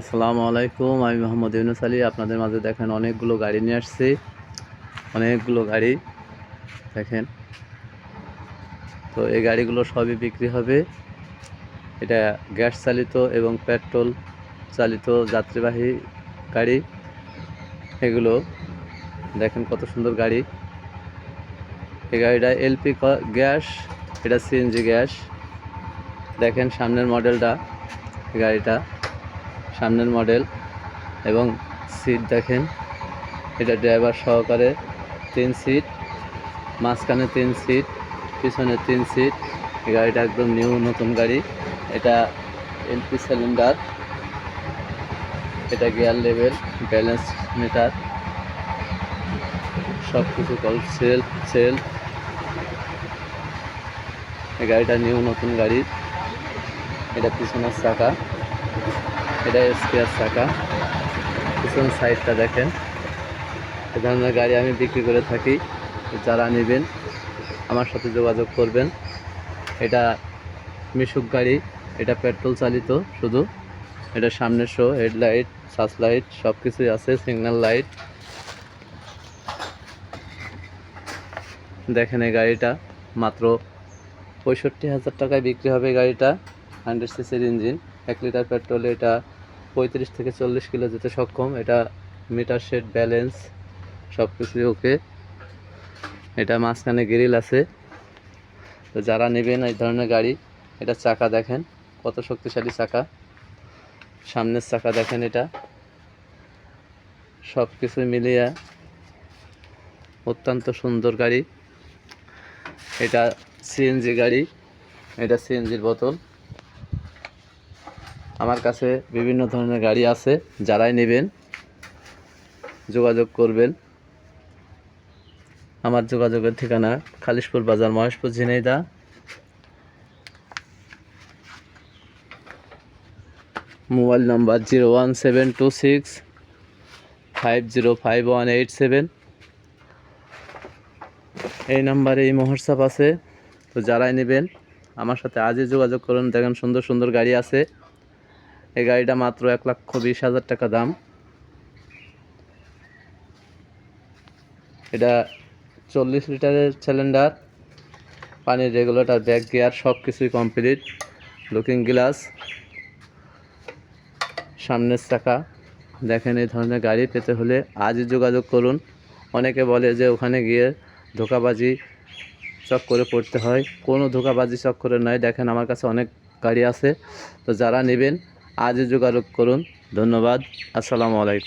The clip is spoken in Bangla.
আসসালামু আলাইকুম, আমি মোহাম্মদ ইউনুস আলী। আপনাদের মাঝে দেখেন অনেকগুলো গাড়ি নিয়ে আসছি। অনেকগুলো গাড়ি, দেখেন। তো এই গাড়িগুলো সবই বিক্রি হবে। এটা গ্যাস চালিত এবং পেট্রোল চালিত যাত্রীবাহী গাড়ি। এগুলো, দেখেন কত সুন্দর গাড়ি। এই গাড়িটা এলপি গ্যাস, এটা সিএনজি গ্যাস। দেখেন সামনের মডেলটা গাড়িটা। সামনের মডেল এবং সিট দেখেন। এটা ড্রাইভার সহকারে তিন সিট মাঝখানে তিন সিট পিছনে তিন সিট গাড়িটা একদম নিউ নতুন গাড়ি। এটা এলপি সিলিন্ডার এটা গিয়ার লেভেল ব্যালেন্স মিটার সব কিছু কল সেল সেল এই গাড়িটা নিউ নতুন গাড়ি। এটা পিছনের চাকা। এটা স্কেয়ার চাকা পিছন সাইডটা দেখেন। এ ধরনের গাড়ি আমি বিক্রি করে থাকি। যারা নেবেন, আমার সাথে যোগাযোগ করবেন। এটা মিশুক গাড়ি, এটা পেট্রোল চালিত শুধু। এটা সামনের শো হেডলাইট সাস লাইট সব কিছুই আছে সিগন্যাল লাইট দেখেন এই গাড়িটা, মাত্র পঁয়ষট্টি হাজার টাকায় বিক্রি হবে গাড়িটা। হান্ড্রেড সিসির ইঞ্জিন এক লিটার পেট্রোলে এটা পঁয়ত্রিশ থেকে চল্লিশ কিলো যেতে সক্ষম। এটা মিটার সেট ব্যালেন্স সব কিছুই ওকে এটা মাঝখানে গ্রিল আছে। তো যারা নেবেন এই ধরনের গাড়ি, এটা চাকা দেখেন, কত শক্তিশালী চাকা। সামনের চাকা দেখেন এটা। সব কিছু মিলিয়ে অত্যন্ত সুন্দর গাড়ি। এটা সিএনজি গাড়ি। এটা সিএনজির বোতল। আমার কাছে বিভিন্ন ধরনের গাড়ি আছে, যারাই নেবেন, যোগাযোগ করবেন। আমার যোগাযোগের ঠিকানা Khalishpur Bazar, Maheshpur, Jhenaidah. Mobile number zero one seven two six five zero five one eight seven. এই নাম্বারে এই মহোৎসব আছে, তো যারাই নেবেন, আমার সাথে আজই যোগাযোগ করুন। দেখেন সুন্দর সুন্দর গাড়ি আছে। এই গাড়িটা মাত্র এক লক্ষ বিশ হাজার টাকা দাম। এটা চল্লিশ লিটারের সিলিন্ডার পানির রেগুলেটর ব্যাক গিয়ার সব কিছুই কমপ্লিট লুকিং গ্লাস সামনের চাকা। দেখেন এই ধরনের গাড়ি পেতে হলে আজই যোগাযোগ করুন। অনেকে বলে যে ওখানে গিয়ে ধোকাবাজি চক্করে পড়তে হয়। কোনো ধোকাবাজি চক্করে নয়। দেখেন আমার কাছে অনেক গাড়ি আছে। তো যারা নেবেন আজই যোগাযোগ করুন। ধন্যবাদ। আসসালামু আলাইকুম।